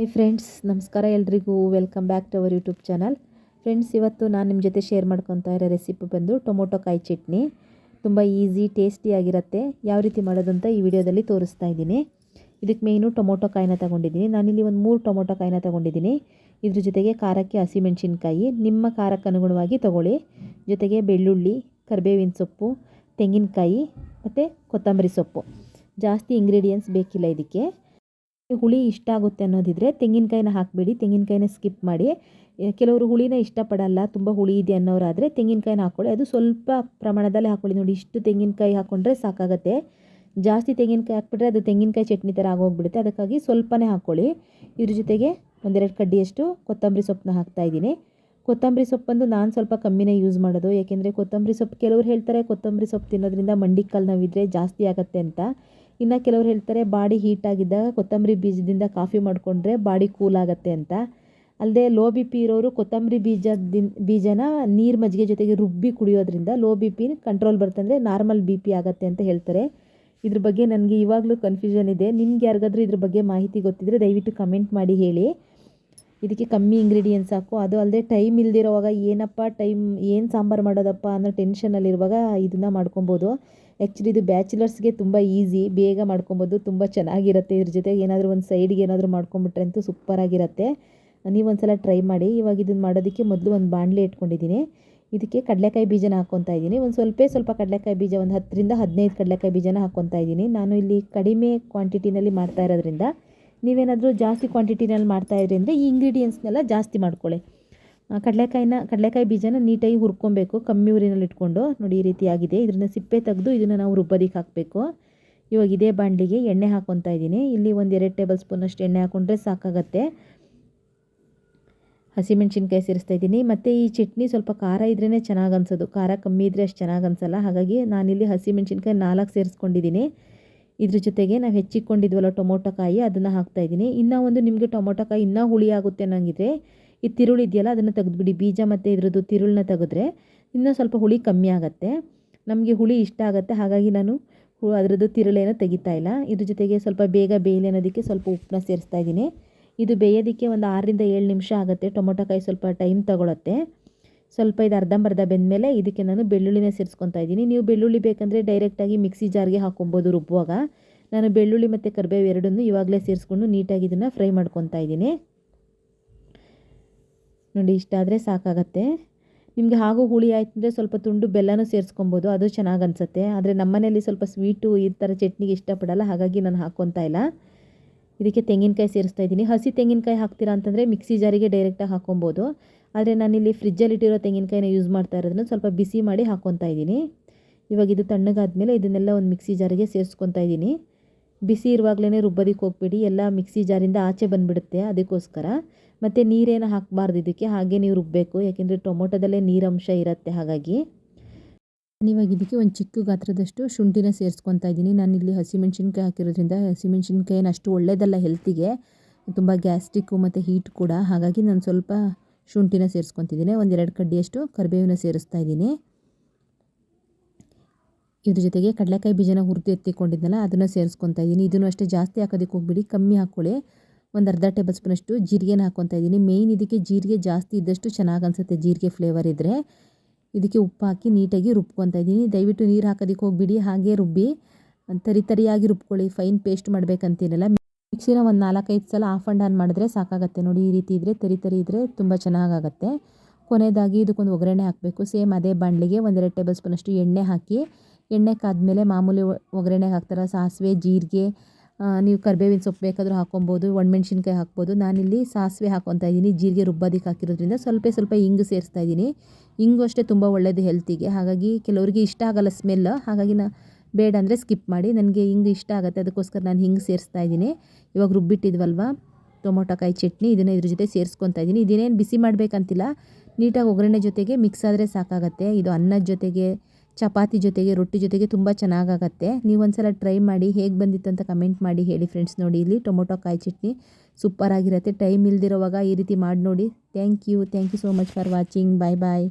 High friends ನಮಸ್ಕಾರ ಎಲ್ರಿಗೂ. Welcome back to our YouTube channel friends ಇವತ್ತು ನಾನು ನಿಮ್ಮ ಜೊತೆ ಶೇರ್ ಮಾಡ್ಕೊತಾ ಇರೋ ರೆಸಿಪಿ ಬಂದು ಟೊಮೊಟೊ ಕಾಯಿ ಚಟ್ನಿ. ತುಂಬ ಈಸಿ ಟೇಸ್ಟಿಯಾಗಿರುತ್ತೆ ಯಾವ ರೀತಿ ಮಾಡೋದು ಅಂತ ಈ ವಿಡಿಯೋದಲ್ಲಿ ತೋರಿಸ್ತಾ ಇದ್ದೀನಿ. ಇದಕ್ಕೆ ಮೇಯ್ನು ಟೊಮೊಟೊ ಕಾಯಿನ ತಗೊಂಡಿದ್ದೀನಿ. ನಾನಿಲ್ಲಿ ಒಂದು ಮೂರು ಟೊಮೊಟೊ ಕಾಯಿನ ತಗೊಂಡಿದ್ದೀನಿ. ಇದ್ರ ಜೊತೆಗೆ ಖಾರಕ್ಕೆ ಹಸಿಮೆಣಸಿನ್ಕಾಯಿ. ನಿಮ್ಮ ಖಾರಕ್ಕೆ ಅನುಗುಣವಾಗಿ ತೊಗೊಳ್ಳಿ. ಜೊತೆಗೆ ಬೆಳ್ಳುಳ್ಳಿ, ಕರಿಬೇವಿನ ಸೊಪ್ಪು, ತೆಂಗಿನಕಾಯಿ ಮತ್ತು ಕೊತ್ತಂಬರಿ ಸೊಪ್ಪು. ಜಾಸ್ತಿ ಇಂಗ್ರೀಡಿಯೆಂಟ್ಸ್ ಬೇಕಿಲ್ಲ ಇದಕ್ಕೆ. ಹುಳಿ ಇಷ್ಟ ಆಗುತ್ತೆ ಅನ್ನೋದಿದ್ರೆ ತೆಂಗಿನಕಾಯಿನ ಹಾಕಬೇಡಿ, ತೆಂಗಿನಕಾಯಿನ ಸ್ಕಿಪ್ ಮಾಡಿ. ಕೆಲವರು ಹುಳಿನ ಇಷ್ಟಪಡಲ್ಲ, ತುಂಬ ಹುಳಿ ಇದೆ ಅನ್ನೋರಾದರೆ ತೆಂಗಿನಕಾಯಿನ ಹಾಕ್ಕೊಳ್ಳಿ. ಅದು ಸ್ವಲ್ಪ ಪ್ರಮಾಣದಲ್ಲಿ ಹಾಕ್ಕೊಳ್ಳಿ ನೋಡಿ, ಇಷ್ಟು ತೆಂಗಿನಕಾಯಿ ಹಾಕ್ಕೊಂಡ್ರೆ ಸಾಕಾಗತ್ತೆ. ಜಾಸ್ತಿ ತೆಂಗಿನಕಾಯಿ ಹಾಕ್ಬಿಟ್ರೆ ಅದು ತೆಂಗಿನಕಾಯಿ ಚಟ್ನಿ ಥರ ಆಗೋಗ್ಬಿಡುತ್ತೆ. ಅದಕ್ಕಾಗಿ ಸ್ವಲ್ಪನೇ ಹಾಕ್ಕೊಳ್ಳಿ. ಇದ್ರ ಜೊತೆಗೆ ಒಂದೆರಡು ಕಡ್ಡಿಯಷ್ಟು ಕೊತ್ತಂಬರಿ ಸೊಪ್ಪನ್ನ ಹಾಕ್ತಾಯಿದ್ದೀನಿ ಕೊತ್ತಂಬರಿ ಸೊಪ್ಪಂದು ನಾನು ಸ್ವಲ್ಪ ಕಮ್ಮಿನೇ ಯೂಸ್ ಮಾಡೋದು. ಏಕೆಂದರೆ ಕೊತ್ತಂಬರಿ ಸೊಪ್ಪು ಕೆಲವರು ಹೇಳ್ತಾರೆ, ಕೊತ್ತಂಬರಿ ಸೊಪ್ಪು ತಿನ್ನೋದ್ರಿಂದ ಮಂಡಿ ಕಾಲು ನೋವಿದ್ರೆ ಜಾಸ್ತಿ ಆಗುತ್ತೆ ಅಂತ. ಇನ್ನು ಕೆಲವರು ಹೇಳ್ತಾರೆ, ಬಾಡಿ ಹೀಟ್ ಆಗಿದ್ದಾಗ ಕೊತ್ತಂಬರಿ ಬೀಜದಿಂದ ಕಾಫಿ ಮಾಡಿಕೊಂಡ್ರೆ ಬಾಡಿ ಕೂಲ್ ಆಗುತ್ತೆ ಅಂತ. ಅಲ್ಲದೆ ಲೋ ಬಿ ಪಿ ಇರೋರು ಕೊತ್ತಂಬರಿ ಬೀಜದಿನ್ ಬೀಜನ ನೀರು ಮಜ್ಜಿಗೆ ಜೊತೆಗೆ ರುಬ್ಬಿ ಕುಡಿಯೋದ್ರಿಂದ ಲೋ ಬಿ ಪಿ ಕಂಟ್ರೋಲ್ ಬರ್ತಂದರೆ ನಾರ್ಮಲ್ ಬಿ ಪಿ ಆಗುತ್ತೆ ಅಂತ ಹೇಳ್ತಾರೆ. ಇದ್ರ ಬಗ್ಗೆ ನನಗೆ ಇವಾಗಲೂ ಕನ್ಫ್ಯೂಷನ್ ಇದೆ. ನಿಮ್ಗೆ ಯಾರಿಗಾದ್ರೂ ಇದ್ರ ಬಗ್ಗೆ ಮಾಹಿತಿ ಗೊತ್ತಿದ್ದರೆ ದಯವಿಟ್ಟು ಕಮೆಂಟ್ ಮಾಡಿ ಹೇಳಿ. ಇದಕ್ಕೆ ಕಮ್ಮಿ ಇಂಗ್ರೀಡಿಯೆಂಟ್ಸ್ ಸಾಕು. ಅದು ಅಲ್ಲದೆ ಟೈಮ್ ಇಲ್ದಿರೋವಾಗ ಏನಪ್ಪ ಟೈಮ್ ಏನು ಸಾಂಬಾರು ಮಾಡೋದಪ್ಪ ಅನ್ನೋ ಟೆನ್ಷನಲ್ಲಿರುವಾಗ ಇದನ್ನು ಮಾಡ್ಕೊಬೋದು. ಆ್ಯಕ್ಚುಲಿ ಇದು ಬ್ಯಾಚುಲರ್ಸ್ಗೆ ತುಂಬ ಈಸಿ ಬೇಗ ಮಾಡ್ಕೊಬೋದು. ತುಂಬ ಚೆನ್ನಾಗಿರುತ್ತೆ. ಇದ್ರ ಜೊತೆಗೆ ಏನಾದರೂ ಒಂದು ಸೈಡ್ಗೆ ಏನಾದರೂ ಮಾಡ್ಕೊಂಬಿಟ್ರೆ ಅಂತೂ ಸೂಪರಾಗಿರುತ್ತೆ ನೀವು ಒಂದು ಸಲ ಟ್ರೈ ಮಾಡಿ. ಇವಾಗ ಇದನ್ನು ಮಾಡೋದಕ್ಕೆ ಮೊದಲು ಒಂದು ಬಾಣಲೆ ಇಟ್ಕೊಂಡಿದ್ದೀನಿ. ಇದಕ್ಕೆ ಕಡಲೆಕಾಯಿ ಬೀಜನ ಹಾಕ್ಕೊತಾ ಇದ್ದೀನಿ. ಒಂದು ಸ್ವಲ್ಪ ಸ್ವಲ್ಪ ಕಡಲೆಕಾಯಿ ಬೀಜ ಒಂದು ಹತ್ತರಿಂದ ಹದಿನೈದು ಕಡಲೆಕಾಯಿ ಬೀಜನ ಹಾಕ್ಕೊತಾ ಇದ್ದೀನಿ. ನಾನು ಇಲ್ಲಿ ಕಡಿಮೆ ಕ್ವಾಂಟಿಟಿನಲ್ಲಿ ಮಾಡ್ತಾ ಇರೋದ್ರಿಂದ ನೀವೇನಾದರೂ ಜಾಸ್ತಿ ಕ್ವಾಂಟಿಟಿನಲ್ಲಿ ಮಾಡ್ತಾಯಿದ್ರಿ ಅಂದರೆ ಈ ಇಂಗ್ರೀಡಿಯೆಂಟ್ಸ್ನೆಲ್ಲ ಜಾಸ್ತಿ ಮಾಡ್ಕೊಳ್ಳಿ. ಕಡಲೆಕಾಯಿನ, ಕಡಲೆಕಾಯಿ ಬೀಜನ ನೀಟಾಗಿ ಹುರ್ಕೊಬೇಕು, ಕಮ್ಮಿ ಊರಿನಲ್ಲಿ ಇಟ್ಕೊಂಡು. ನೋಡಿ, ಈ ರೀತಿ ಆಗಿದೆ. ಇದನ್ನ ಸಿಪ್ಪೆ ತೆಗೆದು ಇದನ್ನು ನಾವು ರುಬ್ಬೋದಕ್ಕೆ ಹಾಕಬೇಕು. ಇವಾಗ ಇದೇ ಬಾಣಲಿಗೆ ಎಣ್ಣೆ ಹಾಕ್ಕೊತಾ ಇದ್ದೀನಿ. ಇಲ್ಲಿ ಒಂದು ಎರಡು ಟೇಬಲ್ ಸ್ಪೂನಷ್ಟು ಎಣ್ಣೆ ಹಾಕ್ಕೊಂಡ್ರೆ ಸಾಕಾಗತ್ತೆ. ಹಸಿಮೆಣ್ಸಿನ್ಕಾಯಿ ಸೇರಿಸ್ತಾ ಇದ್ದೀನಿ. ಮತ್ತು ಈ ಚಟ್ನಿ ಸ್ವಲ್ಪ ಖಾರ ಇದ್ರೇ ಚೆನ್ನಾಗಿ ಅನ್ಸೋದು. ಖಾರ ಕಮ್ಮಿ ಇದ್ದರೆ ಅಷ್ಟು ಚೆನ್ನಾಗಿ ಅನ್ಸಲ್ಲ. ಹಾಗಾಗಿ ನಾನಿಲ್ಲಿ ಹಸಿಮೆಣ್ಸಿನ್ಕಾಯಿ ನಾಲ್ಕು ಸೇರಿಸ್ಕೊಂಡಿದ್ದೀನಿ. ಇದ್ರ ಜೊತೆಗೆ ನಾವು ಹೆಚ್ಚಿಕೊಂಡಿದ್ವಲ್ಲ ಟೊಮೊಟೊ ಕಾಯಿ, ಅದನ್ನು ಹಾಕ್ತಾಯಿದ್ದೀನಿ ಇನ್ನೂ ಒಂದು ನಿಮಗೆ ಟೊಮೊಟೊ ಕಾಯಿ ಇನ್ನೂ ಹುಳಿ ಆಗುತ್ತೆ ಅನ್ನೋಂಗಿದ್ರೆ, ಈ ತಿರುಳು ಇದೆಯಲ್ಲ ಅದನ್ನು ತೆಗೆದುಬಿಡಿ. ಬೀಜ ಮತ್ತು ಇದ್ರದ್ದು ತಿರುಳನ್ನ ತೆಗೆದ್ರೆ ಇನ್ನೂ ಸ್ವಲ್ಪ ಹುಳಿ ಕಮ್ಮಿ ಆಗುತ್ತೆ. ನಮಗೆ ಹುಳಿ ಇಷ್ಟ ಆಗುತ್ತೆ. ಹಾಗಾಗಿ ನಾನು ಅದರದ್ದು ತಿರುಳೇನ ತೆಗಿತಾ ಇಲ್ಲ. ಇದ್ರ ಜೊತೆಗೆ ಸ್ವಲ್ಪ ಬೇಗ ಬೇಯಲಿ ಅನ್ನೋದಕ್ಕೆ ಸ್ವಲ್ಪ ಉಪ್ಪನ್ನ ಸೇರಿಸ್ತಾ ಇದ್ದೀನಿ. ಇದು ಬೇಯೋದಕ್ಕೆ ಒಂದು ಆರರಿಂದ ಏಳು ನಿಮಿಷ ಆಗುತ್ತೆ. ಟೊಮೊಟೊ ಕಾಯಿ ಸ್ವಲ್ಪ ಟೈಮ್ ತಗೊಳುತ್ತೆ. ಸ್ವಲ್ಪ ಇದು ಅರ್ಧಂಬರ್ಧ ಬೆಂದಮೇಲೆ ಇದಕ್ಕೆ ನಾನು ಬೆಳ್ಳುಳ್ಳಿನ ಸೇರಿಸ್ಕೊತಾ ಇದ್ದೀನಿ. ನೀವು ಬೆಳ್ಳುಳ್ಳಿ ಬೇಕಂದರೆ ಡೈರೆಕ್ಟಾಗಿ ಮಿಕ್ಸಿ ಜಾರ್ಗೆ ಹಾಕೊಬೋದು ರುಬ್ಬುವಾಗ ನಾನು ಬೆಳ್ಳುಳ್ಳಿ ಮತ್ತು ಕರಿಬೇವು ಎರಡನ್ನೂ ಇವಾಗಲೇ ಸೇರಿಸ್ಕೊಂಡು ನೀಟಾಗಿ ಇದನ್ನು ಫ್ರೈ ಮಾಡ್ಕೊತಾ ಇದ್ದೀನಿ. ನೋಡಿ, ಇಷ್ಟ ಆದರೆ ಸಾಕಾಗತ್ತೆ. ನಿಮಗೆ ಹಾಗೂ ಹುಳಿ ಆಯ್ತು ಅಂದರೆ ಸ್ವಲ್ಪ ತುಂಡು ಬೆಲ್ಲನೂ ಸೇರಿಸ್ಕೊಬೋದು. ಅದು ಚೆನ್ನಾಗಿ ಅನಿಸುತ್ತೆ. ಆದರೆ ನಮ್ಮನೇಲಿ ಸ್ವಲ್ಪ ಸ್ವೀಟು ಈ ಥರ ಚಟ್ನಿಗೆ ಇಷ್ಟಪಡಲ್ಲ. ಹಾಗಾಗಿ ನಾನು ಹಾಕ್ಕೊತಾ ಇಲ್ಲ. ಇದಕ್ಕೆ ತೆಂಗಿನಕಾಯಿ ಸೇರಿಸ್ತಾ ಇದ್ದೀನಿ. ಹಸಿ ತೆಂಗಿನಕಾಯಿ ಹಾಕ್ತೀರಾ ಅಂತಂದರೆ ಮಿಕ್ಸಿ ಜಾರಿಗೆ ಡೈರೆಕ್ಟಾಗಿ ಹಾಕ್ಕೊಬೋದು. ಆದರೆ ನಾನಿಲ್ಲಿ ಫ್ರಿಜ್ಜಲ್ಲಿಟ್ಟಿರೋ ತೆಂಗಿನಕಾಯಿನ ಯೂಸ್ ಮಾಡ್ತಾ ಇರೋದನ್ನು ಸ್ವಲ್ಪ ಬಿಸಿ ಮಾಡಿ ಹಾಕ್ಕೊತಾ ಇದ್ದೀನಿ. ಇವಾಗ ಇದು ತಣ್ಣಗಾದ್ಮೇಲೆ ಇದನ್ನೆಲ್ಲ ಒಂದು ಮಿಕ್ಸಿ ಜಾರಿಗೆ ಸೇರಿಸ್ಕೊತಾ ಇದ್ದೀನಿ. ಬಿಸಿ ಇರುವಾಗಲೇ ರುಬ್ಬೋದಕ್ಕೆ ಹೋಗ್ಬೇಡಿ. ಎಲ್ಲ ಮಿಕ್ಸಿ ಜಾರಿಂದ ಆಚೆ ಬಂದುಬಿಡುತ್ತೆ ಅದಕ್ಕೋಸ್ಕರ. ಮತ್ತು ನೀರೇನು ಹಾಕಬಾರ್ದು ಇದಕ್ಕೆ. ಹಾಗೆ ನೀವು ರುಬ್ಬಬೇಕು ಯಾಕೆಂದರೆ ಟೊಮೊಟೊದಲ್ಲೇ ನೀರಂಶ ಇರುತ್ತೆ ಹಾಗಾಗಿ. ಇವಾಗ ಇದಕ್ಕೆ ಒಂದು ಚಿಕ್ಕ ಗಾತ್ರದಷ್ಟು ಶುಂಠಿನ ಸೇರಿಸ್ಕೊತಾ ಇದ್ದೀನಿ. ನಾನಿಲ್ಲಿ ಹಸಿಮೆಣ್ಸಿನ್ಕಾಯಿ ಹಾಕಿರೋದ್ರಿಂದ ಹಸಿಮೆಣ್ಸಿನ್ಕಾಯಿನ ಅಷ್ಟು ಒಳ್ಳೆಯದಲ್ಲ ಹೆಲ್ತಿಗೆ ತುಂಬ ಗ್ಯಾಸ್ಟ್ರಿಕ್ಕು ಮತ್ತು ಹೀಟ್ ಕೂಡ. ಹಾಗಾಗಿ ನಾನು ಸ್ವಲ್ಪ ಶುಂಠಿನ ಸೇರಿಸ್ಕೊತಿದ್ದೀನಿ. ಒಂದೆರಡು ಕಡ್ಡಿಯಷ್ಟು ಕರಿಬೇವಿನ ಸೇರಿಸ್ತಾ ಇದ್ದೀನಿ. ಇದ್ರ ಜೊತೆಗೆ ಕಡಲೆಕಾಯಿ ಬೀಜನ ಹುರಿದು ಎತ್ತಿಕೊಂಡಿದ್ನಲ್ಲ ಅದನ್ನು ಸೇರಿಸ್ಕೊತಾ ಇದ್ದೀನಿ. ಇದನ್ನು ಅಷ್ಟೇ ಜಾಸ್ತಿ ಹಾಕೋದಕ್ಕೆ ಹೋಗ್ಬಿಡಿ, ಕಮ್ಮಿ ಹಾಕ್ಕೊಳ್ಳಿ ಒಂದು ಅರ್ಧ ಟೇಬಲ್ ಸ್ಪೂನಷ್ಟು ಜೀರಿಗೆನ ಹಾಕ್ಕೊತಾ ಇದ್ದೀನಿ. ಮೇಯ್ನ್ ಇದಕ್ಕೆ ಜೀರಿಗೆ ಜಾಸ್ತಿ ಇದ್ದಷ್ಟು ಚೆನ್ನಾಗಿ ಅನಿಸುತ್ತೆ ಜೀರಿಗೆ ಫ್ಲೇವರ್ ಇದ್ದರೆ ಇದಕ್ಕೆ ಉಪ್ಪು ಹಾಕಿ ನೀಟಾಗಿ ರುಬ್ಕೊತಾ ಇದ್ದೀನಿ. ದಯವಿಟ್ಟು ನೀರು ಹಾಕೋದಕ್ಕೆ ಹೋಗ್ಬಿಡಿ, ಹಾಗೆ ರುಬ್ಬಿ, ತರಿ ತರಿಯಾಗಿ ರುಬ್ಕೊಳ್ಳಿ. ಫೈನ್ ಪೇಸ್ಟ್ ಮಾಡಬೇಕಂತೇನಿಲ್ಲ ಮಿಕ್ಸಿನ ಒಂದು ನಾಲ್ಕೈದು ಸಲ ಆಫ್ ಆ್ಯಂಡ್ ಆನ್ ಮಾಡಿದ್ರೆ ಸಾಕಾಗುತ್ತೆ. ನೋಡಿ, ಈ ರೀತಿ ಇದ್ದರೆ ತರಿ ತರಿ ಇದ್ದರೆ ತುಂಬ ಚೆನ್ನಾಗಾಗತ್ತೆ. ಕೊನೆಯದಾಗಿ ಇದಕ್ಕೊಂದು ಒಗ್ಗರಣೆ ಹಾಕಬೇಕು. ಸೇಮ್ ಅದೇ ಬಾಣಲಿಗೆ ಒಂದೆರಡು ಟೇಬಲ್ ಸ್ಪೂನಷ್ಟು ಎಣ್ಣೆ ಹಾಕಿ, ಎಣ್ಣೆ ಕಾದ್ಮೇಲೆ ಮಾಮೂಲಿ ಒಗ್ಗರಣೆಗೆ ಹಾಕ್ತಾರೆ? ಸಾಸಿವೆ, ಜೀರಿಗೆ ನೀವು ಕರ್ಬೇವಿನ ಸೊಪ್ಪು ಬೇಕಾದರೂ ಹಾಕ್ಕೊಬೋದು, ಒಣಮೆಣ್ಸಿನ್ಕಾಯಿ ಹಾಕ್ಬೋದು. ನಾನಿಲ್ಲಿ ಸಾಸಿವೆ ಹಾಕ್ಕೊತಾ ಇದ್ದೀನಿ. ಜೀರಿಗೆ ರುಬ್ಬೋದಕ್ಕೆ ಹಾಕಿರೋದ್ರಿಂದ ಸ್ವಲ್ಪ ಸ್ವಲ್ಪ ಇಂಗು ಸೇರಿಸ್ತಾ ಇದ್ದೀನಿ. ಇಂಗು ಅಷ್ಟೇ ತುಂಬ ಒಳ್ಳೆಯದು ಹೆಲ್ತಿಗೆ ಹಾಗಾಗಿ ಕೆಲವರಿಗೆ ಇಷ್ಟ ಆಗಲ್ಲ ಸ್ಮೆಲ್ ಹಾಗಾಗಿ ನಾ ಬೇಡ ಅಂದರೆ ಸ್ಕಿಪ್ ಮಾಡಿ. ನನಗೆ ಹಿಂಗೆ ಇಷ್ಟ ಆಗುತ್ತೆ, ಅದಕ್ಕೋಸ್ಕರ ನಾನು ಹಿಂಗೆ ಸೇರಿಸ್ತಾ ಇದ್ದೀನಿ. ಇವಾಗ ರುಬ್ಬಿಟ್ಟಿದ್ವಲ್ವ? ಟೊಮೊಟೊ ಕಾಯಿ ಚಟ್ನಿ, ಇದನ್ನು ಇದ್ರ ಜೊತೆ ಸೇರಿಸ್ಕೊತಾ ಇದ್ದೀನಿ. ಇದೇನೇನು ಬಿಸಿ ಮಾಡಬೇಕಂತಿಲ್ಲ. ನೀಟಾಗಿ ಒಗ್ಗರಣೆ ಜೊತೆಗೆ ಮಿಕ್ಸ್ ಆದರೆ ಸಾಕಾಗತ್ತೆ. ಇದು ಅನ್ನದ ಜೊತೆಗೆ, ಚಪಾತಿ ಜೊತೆಗೆ, ರೊಟ್ಟಿ ಜೊತೆಗೆ ತುಂಬ ಚೆನ್ನಾಗಾಗತ್ತೆ. ನೀವು ಒಂದ್ಸಲ ಟ್ರೈ ಮಾಡಿ, ಹೇಗೆ ಬಂದಿತ್ತು ಅಂತ ಕಮೆಂಟ್ ಮಾಡಿ ಹೇಳಿ ಫ್ರೆಂಡ್ಸ್ ನೋಡಿ. ಇಲ್ಲಿ ಟೊಮೊಟೊ ಕಾಯಿ ಚಟ್ನಿ ಸೂಪರಾಗಿರುತ್ತೆ ಟೈಮ್ ಇಲ್ದಿರೋವಾಗ ಈ ರೀತಿ ಮಾಡಿ ನೋಡಿ thank you thank you so much for watching. Bye bye.